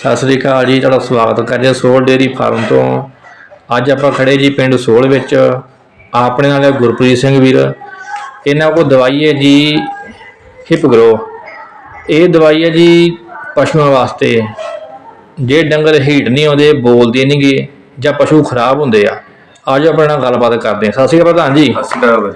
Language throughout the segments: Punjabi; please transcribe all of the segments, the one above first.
ਸਤਿ ਸ੍ਰੀ ਅਕਾਲ ਜੀ, ਤੁਹਾਡਾ ਸਵਾਗਤ ਕਰਦੇ ਹਾਂ ਸੋਲ ਡੇਅਰੀ ਫਾਰਮ ਤੋਂ। ਅੱਜ ਆਪਾਂ ਖੜੇ ਜੀ ਪਿੰਡ ਸੋਲ ਵਿੱਚ, ਆਪਣੇ ਨਾਲ ਗੁਰਪ੍ਰੀਤ ਸਿੰਘ ਵੀਰ। ਇਹਨਾਂ ਕੋਲ ਦਵਾਈ ਹੈ ਜੀ ਹਿਪ ਗਰੋ ਇਹ ਦਵਾਈ ਹੈ ਜੀ ਪਸ਼ੂਆਂ ਵਾਸਤੇ। ਜੇ ਡੰਗਰ ਹੀਟ ਨਹੀਂ ਆਉਂਦੇ, ਬੋਲਦੇ ਨਹੀਂਗੇ ਜਾਂ ਪਸ਼ੂ ਖਰਾਬ ਹੁੰਦੇ ਆ। ਅੱਜ ਆਪਣੇ ਨਾਲ ਗੱਲਬਾਤ ਕਰਦੇ ਹਾਂ। ਸਤਿ ਸ਼੍ਰੀ ਅਕਾਲ ਪ੍ਰਧਾਨ ਜੀ। ਅਸਕਰ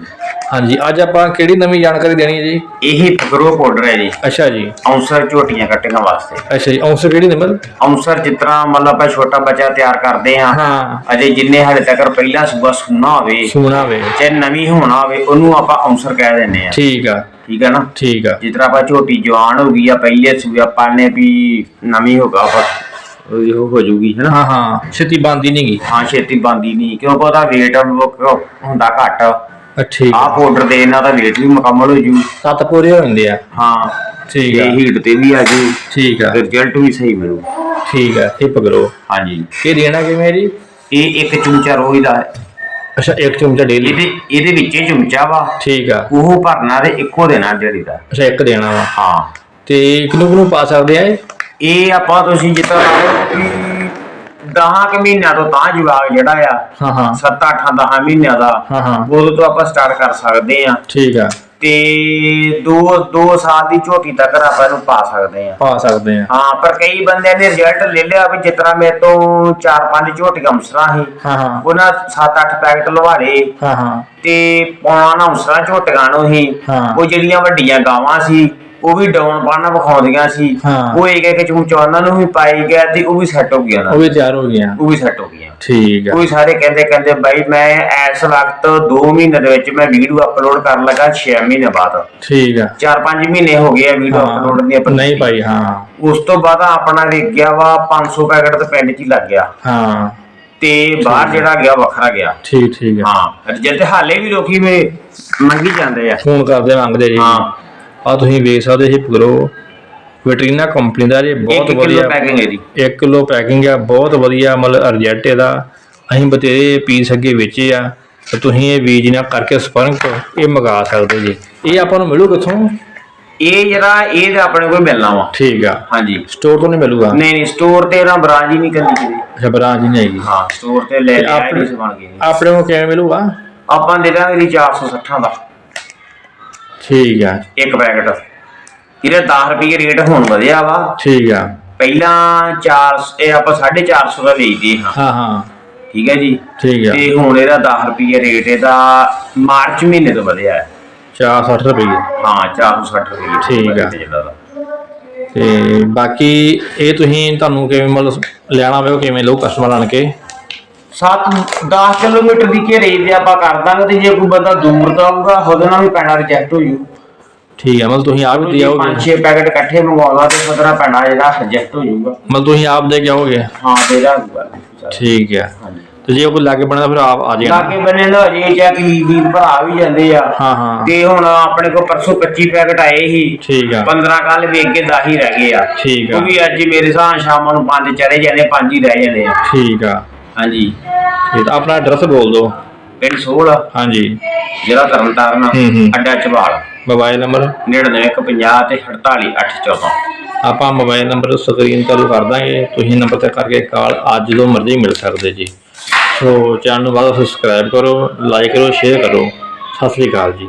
ਹਾਂਜੀ ਅੱਜ ਆਪਾਂ ਕਿਹੜੀ ਨਵੀਂ ਜਾਣਕਾਰੀ ਦੇਣੀ ਹੈ ਜੀ? ਇਹ ਫਗਰੋ ਪਾਊਡਰ ਹੈ ਜੀ। ਅੱਛਾ ਜੀ। ਔਂਸਰ ਝੋਟੀਆਂ ਕੱਟਣ ਵਾਸਤੇ। ਅੱਛਾ ਜੀ ਔਂਸਰ ਕਿਹੜੀ ਨੰਬਰ ਔਂਸਰ ਤਰ੍ਹਾਂ ਮਤਲਬ ਆਪਾਂ ਛੋਟਾ ਬੱਚਾ ਤਿਆਰ ਕਰਦੇ ਹਾਂ ਹਾਂ। ਅਜੇ ਜਿੰਨੇ ਹਾਲੇ ਤੱਕ ਪਹਿਲਾ ਸੂਬਾ ਸੁਣਾ ਹੋਵੇ ਸੁਣਾ ਵੇ ਚਾਹੇ ਨਵੀਂ ਹੋਣਾ ਹੋਵੇ ਉਹਨੂੰ ਆਪਾਂ ਔਂਸਰ ਕਹਿ ਦਿੰਦੇ ਆ ਠੀਕ ਆ। ਠੀਕ ਹੈ ਨਾ? ਠੀਕ ਆ। ਤਰ੍ਹਾਂ ਆਪਾਂ ਝੋਟੀ ਜਵਾਨ ਹੋ ਗਈ ਆ ਪਹਿਲੇ ਸੂਬੇ ਆਪਾਂ ਨੇ ਵੀ ਨਵੀਂ ਹੋਗਾ ਆਪਾਂ। ਉਹ ਹੋ ਜੂਗੀ ਹੈ ਨਾ? ਹਾਂ ਹਾਂ। ਛੇਤੀ ਬੰਦੀ ਨਹੀਂ ਗਈ ਹਾਂ ਛੇਤੀ ਬੰਦੀ ਨਹੀਂ ਕਿਉਂਕਿ ਉਹਦਾ weight ਹੁੰਦਾ ਘੱਟ। ਠੀਕ ਆਹ ਪਾਊਡਰ ਦੇ ਨਾਲ ਦਾ weight ਵੀ ਮੁਕੰਮਲ ਹੋ ਜੂ। ਸੱਤ ਪੂਰੇ ਹੋ ਜਾਂਦੇ ਆ। ਹਾਂ। ਠੀਕ ਆ। ਹੀਟ ਤੇ ਵੀ ਆ ਜੂ। ਠੀਕ ਆ। ਰਿਜ਼ਲਟ ਵੀ ਸਹੀ ਮਿਲੂ। ਠੀਕ ਆ ਹਿਪ ਕਰੋ ਹਾਂਜੀ। ਇਹ ਦੇਣਾ ਕਿਵੇਂ ਜੀ? ਇਹ ਇੱਕ ਚਮਚਾ ਰੋਜ਼ ਦਾ ਹੈ। ਅੱਛਾ ਇੱਕ ਚਮਚਾ ਡੇਲੀ ਇਹਦੇ ਇਹਦੇ ਵਿੱਚ ਹੀ ਚਮਚਾ ਵਾ। ਠੀਕ ਆ। ਉਹ ਭਰਨਾ ਤੇ ਇੱਕੋ ਦੇਣਾ ਜਿਹੜੀ ਦਾ। ਅੱਛਾ ਇੱਕ ਦੇਣਾ ਵਾ। ਹਾਂ। ਤੇ ਕਿਨੂੰ ਕਿਨੂੰ ਪਾ ਸਕਦੇ ਆ ਇਹ? ਇਹ ਆਪਾਂ ਤੁਸੀਂ ਜਿੱਦਾਂ 10 ਕੁ ਮਹੀਨਿਆਂ ਤੋਂ ਤਾਂ ਜਵਾਗ ਜਿਹੜਾ ਆ ਹਾਂ ਹਾਂ। 7 8 10 ਮਹੀਨਿਆਂ ਦਾ ਹਾਂ ਹਾਂ। ਉਦੋਂ ਤੋਂ ਆਪਾਂ ਸਟਾਰਟ ਕਰ ਸਕਦੇ ਆ ਠੀਕ ਆ। ਤੇ 2 2 ਸਾਲ ਦੀ ਝੋਟੀ ਤੱਕ ਆਪਾਂ ਇਹਨੂੰ ਪਾ ਸਕਦੇ ਆ ਪਾ ਸਕਦੇ ਆ ਹਾਂ ਪਰ ਕਈ ਬੰਦਿਆਂ ਨੇ ਰਿਜ਼ਲਟ ਲੈ ਲਿਆ ਵੀ ਜਿਸ ਤਰ੍ਹਾਂ ਮੇਰੇ ਤੋਂ 4-5 ਝੋਟੀਆਂ ਮਸਰਾ ਸੀ ਹਾਂ ਹਾਂ। ਉਹਨਾਂ 7-8 ਪੈਕਟ ਲਵਾਰੇ ਹਾਂ ਹਾਂ। ਤੇ ਪੌਣਾ ਨਾ ਉਸਰਾ ਝੋਟੀਆਂ ਨੂੰ ਹਾਂ। ਉਹ ਜਿਹੜੀਆਂ ਵੱਡੀਆਂ ਗਾਵਾਂ ਸੀ ਉਹ ਵੀ ਡਾਊਨ ਪਾਣਾ ਵਿਖਾਉਂਦੀਆਂ ਸੀ। ਹਾਂ। ਉਹ ਇੱਕ ਇੱਕ ਚਮਚਾ ਉਹਨਾਂ ਨੂੰ ਵੀ ਪਾਈ ਗਿਆ ਤੇ ਉਹ ਵੀ ਸੈੱਟ ਹੋ ਗਿਆ ਉਹ ਵੀ ਤਿਆਰ ਹੋ ਗਿਆ ਉਹ ਵੀ ਸੈੱਟ ਹੋ ਗਈਆਂ। ਠੀਕ ਆ। ਕੋਈ ਸਾਰੇ ਕਹਿੰਦੇ ਕਹਿੰਦੇ ਬਾਈ ਮੈਂ ਇਸ ਵਕਤ 2 ਮਹੀਨੇ ਦੇ ਵਿੱਚ ਮੈਂ ਵੀਡੀਓ ਅਪਲੋਡ ਕਰਨ ਲੱਗਾ 6 ਮਹੀਨੇ ਬਾਅਦ। ਠੀਕ ਆ। 4-5 ਮਹੀਨੇ ਹੋ ਗਏ ਆ ਵੀਡੀਓ ਅਪਲੋਡ ਦੀ ਹਾਂ ਨਹੀਂ ਭਾਈ ਹਾਂ। ਉਸ ਤੋਂ ਬਾਅਦ ਆਪਣਾ ਵੇਖ ਗਿਆ ਵਾ 500 ਪੈਕਟ ਤੇ ਪਿੰਡ 'ਚ ਹੀ ਲੱਗ ਗਿਆ। ਹਾਂ। ਤੇ ਬਾਹਰ ਜਿਹੜਾ ਗਿਆ ਵੱਖਰਾ ਗਿਆ। ਠੀਕ ਠੀਕ ਆ। ਹਾਂ। ਜਿੱਦ ਹਾਲੇ ਵੀ ਲੋਕੀ ਵੇ ਮੰਗੀ ਜਾਂਦੇ ਆ। ਫੋਨ ਕਰਦੇ ਮੰਗਦੇ ਜੀ ਹਾਂ ਆ ਤੁਸੀਂ ਵੇਖ ਸਕਦੇ ਹਿਪ ਕਰੋ ਵੈਟਰੀਨਾ ਕੰਪਨੀ ਦਾ ਇਹ ਬਹੁਤ 1 ਕਿਲੋ ਵਧੀਆ ਪੈਕਿੰਗ ਇਹਦੀ 1 ਕਿਲੋ ਪੈਕਿੰਗ ਆ ਬਹੁਤ ਵਧੀਆ ਮਤਲਬ ਰਿਜ਼ਲਟ ਇਹਦਾ। ਅਸੀਂ ਬਤੇਰੇ ਪੀਸ ਅੱਗੇ ਵੇਚੇ ਆ ਤੇ ਤੁਸੀਂ ਇਹ ਬੀਜ ਨਾਲ ਕਰਕੇ ਸਪਰੰਕ ਇਹ ਮੰਗਾ ਸਕਦੇ ਜੀ। ਇਹ ਆਪਾਂ ਨੂੰ ਮਿਲੂ ਕਿੱਥੋਂ? ਇਹ ਜਿਹੜਾ ਇਹ ਤਾਂ ਆਪਣੇ ਕੋਲ ਮਿਲਣਾ ਵਾ। ਠੀਕ ਆ। ਹਾਂਜੀ। ਸਟੋਰ ਤੋਂ ਨਹੀਂ ਮਿਲੂਗਾ? ਨਹੀਂ ਨਹੀਂ ਸਟੋਰ ਤੇ ਨਾ ਬ੍ਰਾਂਚ ਹੀ ਨਹੀਂ ਕਰਨੀ ਕਿਤੇ ਅੱਛਾ ਬਰਾਂਚ ਨਹੀਂ ਹੈਗੀ। ਹਾਂ ਸਟੋਰ ਤੇ ਲੈ ਆਪਣੇ- ਨਹੀਂ ਬਣ ਗਈ। ਆਪਣੇ ਨੂੰ ਕਿਵੇਂ ਮਿਲੂਗਾ? ਆਪਾਂ ਦੇ ਦਾਂਗੇ ਜੀ 460 ਦਾ। ਠੀਕ ਆ। ਇੱਕ ਪੈਕਟ ਇਹਦਾ 10 ਰੁਪਏ ਰੇਟ ਹੁਣ ਵਧਿਆ ਵਾ। ਠੀਕ ਆ। ਪਹਿਲਾਂ 4 ਇਹ ਆਪਾਂ 450 ਦਾ ਵੇਚਦੇ ਹਾਂ ਹਾਂ ਹਾਂ। ਠੀਕ ਹੈ ਜੀ। ਠੀਕ ਆ। ਤੇ ਹੁਣ ਇਹਦਾ 10 ਰੁਪਏ ਰੇਟ ਇਹਦਾ ਮਾਰਚ ਮਹੀਨੇ ਤੋਂ ਵਧਿਆ ਹੈ। 460 ਰੁਪਏ ਹਾਂ 460 ਰੁਪਏ ਠੀਕ ਆ। ਜਿਹੜਾ। ਤੇ ਬਾਕੀ ਇਹ ਤੁਸੀਂ ਤੁਹਾਨੂੰ ਕਿਵੇਂ ਮਤਲਬ ਲੈਣਾ ਹੋਵੇ ਕਿਵੇਂ ਲਓ ਕਸਟਮਰ ਆਣ ਕੇ? 7 10 ਕਿਲੋਮੀਟਰ ਦੀ ਘੇਰੇ ਦੇ ਆਪਾਂ ਕਰ ਦਾਂਗੇ ਤੇ ਜੇ ਕੋਈ ਬੰਦਾ ਦੂਰ ਦਾ ਆਊਗਾ ਉਹਦੇ ਨਾਲ ਵੀ ਪੈਣਾ ਰਿਜੈਕਟ ਹੋ ਜੂ। ਠੀਕ ਆ ਮਤਲਬ ਤੁਸੀਂ ਆਪ ਹੀ ਦੇ ਆਓਗੇ। ਪੰਜ ਛੇ ਪੈਕਟ ਇਕੱਠੇ ਮੰਗਵਾਉਂਦਾ ਤੇ ਸਦਰਾ ਪੈਣਾ ਜਿਹੜਾ ਰਿਜੈਕਟ ਹੋ ਜਾਊਗਾ ਮਤਲਬ ਤੁਸੀਂ ਆਪ ਦੇ ਕੇ ਆਓਗੇ? ਹਾਂ ਤੇ ਜਾਊਗਾ ਠੀਕ ਹਾਂਜੀ। ਤੇ ਜੇ ਕੋਈ ਲਾਗੇ ਬਣਦਾ ਫਿਰ ਆਪ ਆ ਜਾਣਾ ਲਾਗੇ ਬੰਨੇ ਅਜੇ ਚਾ ਕਿ ਵੀਰ ਭਰਾ ਵੀ ਜਾਂਦੇ ਆ। ਹਾਂ ਹਾਂ। ਤੇ ਹੁਣ ਆਪਣੇ ਕੋਲ ਪਰਸੋਂ 25 ਪੈਕਟ ਆਏ ਸੀ। ਠੀਕ ਆ। 15 ਕੱਲ ਵੇਖ ਕੇ 10 ਹੀ ਰਹਿ ਗਏ ਆ। ਠੀਕ ਆ। ਉਹ ਵੀ ਅੱਜ ਮੇਰੇ ਹਿਸਾਬ ਸ਼ਾਮ ਨੂੰ ਪੰਜ ਚੜੇ ਜਾਂਦੇ ਪੰਜ ਹੀ ਰਹਿ ਜਾਂਦੇ ਆ। ਠੀਕ ਆ। ਹਾਂਜੀ। ਤੇ ਆਪਣਾ ਐਡਰੈਸ ਬੋਲ ਦਿਓ। ਪਿੰਡ ਸੋਲ ਹਾਂਜੀ। ਜ਼ਿਲ੍ਹਾ ਤਰਨਤਾਰਨ। ਹੂੰ, ਹੂੰ। ਅੱਡਾ ਚਵਾਲ ਮੋਬਾਈਲ ਨੰਬਰ? 9950 ਤੇ 48814 ਆਪਾਂ ਮੋਬਾਈਲ ਨੰਬਰ ਸਕਰੀਨ ਚਾਲੂ ਕਰ ਦਾਂਗੇ। ਤੁਸੀਂ ਨੰਬਰ ਤੇ ਕਰਕੇ ਕਾਲ ਅੱਜ ਜਦੋਂ ਮਰਜ਼ੀ ਮਿਲ ਸਕਦੇ ਜੀ। ਸੋ ਚੈਨਲ ਨੂੰ ਬਾਅਦ ਸਬਸਕ੍ਰਾਈਬ ਕਰੋ ਲਾਈਕ ਕਰੋ ਸ਼ੇਅਰ ਕਰੋ। ਸਤਿ ਸ੍ਰੀ ਅਕਾਲ ਜੀ।